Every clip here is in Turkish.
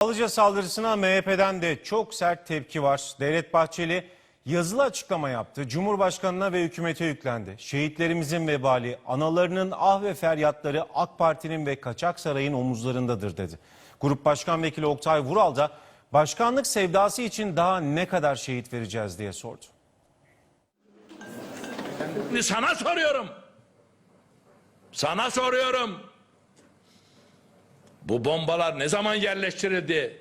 Alıca saldırısına MHP'den de çok sert tepki var. Devlet Bahçeli yazılı açıklama yaptı. Cumhurbaşkanına ve hükümete yüklendi. Şehitlerimizin vebali, analarının ah ve feryatları AK Parti'nin ve Kaçak Saray'ın omuzlarındadır dedi. Grup Başkan Vekili Oktay Vural da başkanlık sevdası için daha ne kadar şehit vereceğiz diye sordu. Sana soruyorum. Sana soruyorum. Bu bombalar ne zaman yerleştirildi?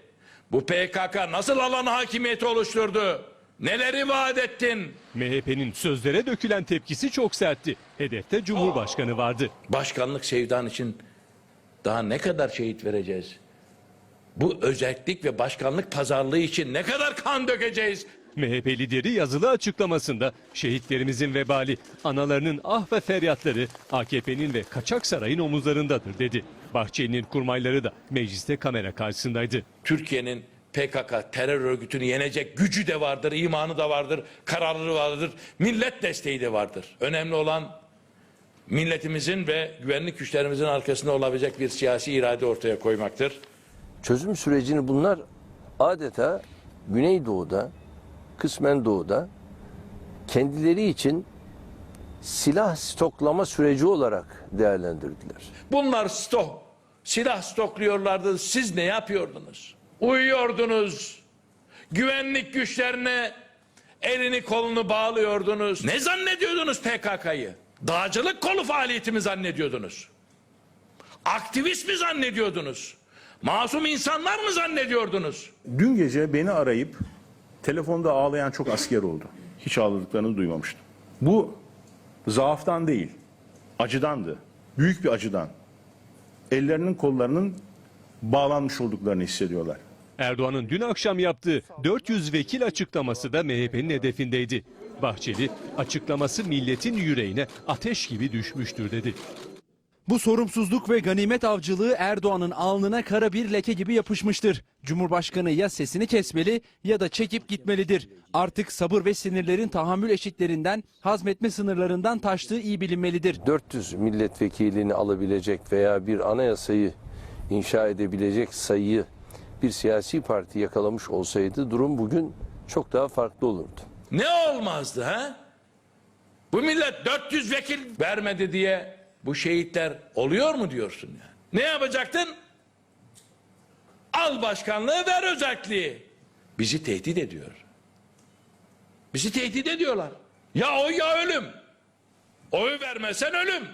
Bu PKK nasıl alan hakimiyeti oluşturdu? Neleri vaat ettin? MHP'nin sözlere dökülen tepkisi çok sertti. Hedefte Cumhurbaşkanı vardı. Başkanlık sevdan için daha ne kadar şehit vereceğiz? Bu özellik ve başkanlık pazarlığı için ne kadar kan dökeceğiz? MHP lideri yazılı açıklamasında şehitlerimizin vebali, analarının ah ve feryatları AKP'nin ve Kaçak Saray'ın omuzlarındadır dedi. Bahçeli'nin kurmayları da mecliste kamera karşısındaydı. Türkiye'nin PKK terör örgütünü yenecek gücü de vardır, imanı da vardır, kararlılığı vardır, millet desteği de vardır. Önemli olan milletimizin ve güvenlik güçlerimizin arkasında olabilecek bir siyasi irade ortaya koymaktır. çözüm sürecini bunlar adeta Güneydoğu'da, kısmen Doğu'da kendileri için silah stoklama süreci olarak değerlendirdiler. Bunlar stok, silah stokluyorlardı. Siz ne yapıyordunuz? Uyuyordunuz. Güvenlik güçlerine elini kolunu bağlıyordunuz. Ne zannediyordunuz PKK'yı? Dağcılık kolu faaliyeti mi zannediyordunuz? Aktivist mi zannediyordunuz? Masum insanlar mı zannediyordunuz? Dün gece beni arayıp telefonda ağlayan çok asker oldu. Hiç ağladıklarını duymamıştım. Bu zaaftan değil, acıdandı. Büyük bir acıdan. Ellerinin kollarının bağlanmış olduklarını hissediyorlar. Erdoğan'ın dün akşam yaptığı 400 vekil açıklaması da MHP'nin hedefindeydi. Bahçeli açıklaması milletin yüreğine ateş gibi düşmüştür dedi. Bu sorumsuzluk ve ganimet avcılığı Erdoğan'ın alnına kara bir leke gibi yapışmıştır. Cumhurbaşkanı ya sesini kesmeli ya da çekip gitmelidir. Artık sabır ve sinirlerin tahammül eşitlerinden, hazmetme sınırlarından taştığı iyi bilinmelidir. 400 milletvekilini alabilecek veya bir anayasayı inşa edebilecek sayıyı bir siyasi parti yakalamış olsaydı durum bugün çok daha farklı olurdu. Ne olmazdı ha? Bu millet 400 vekil vermedi diye bu şehitler oluyor mu diyorsun yani? Ne yapacaktın? Al başkanlığı ver özelliği. Bizi tehdit ediyor. Bizi tehdit ediyorlar. Ya oy ya ölüm. Oy vermesen ölüm.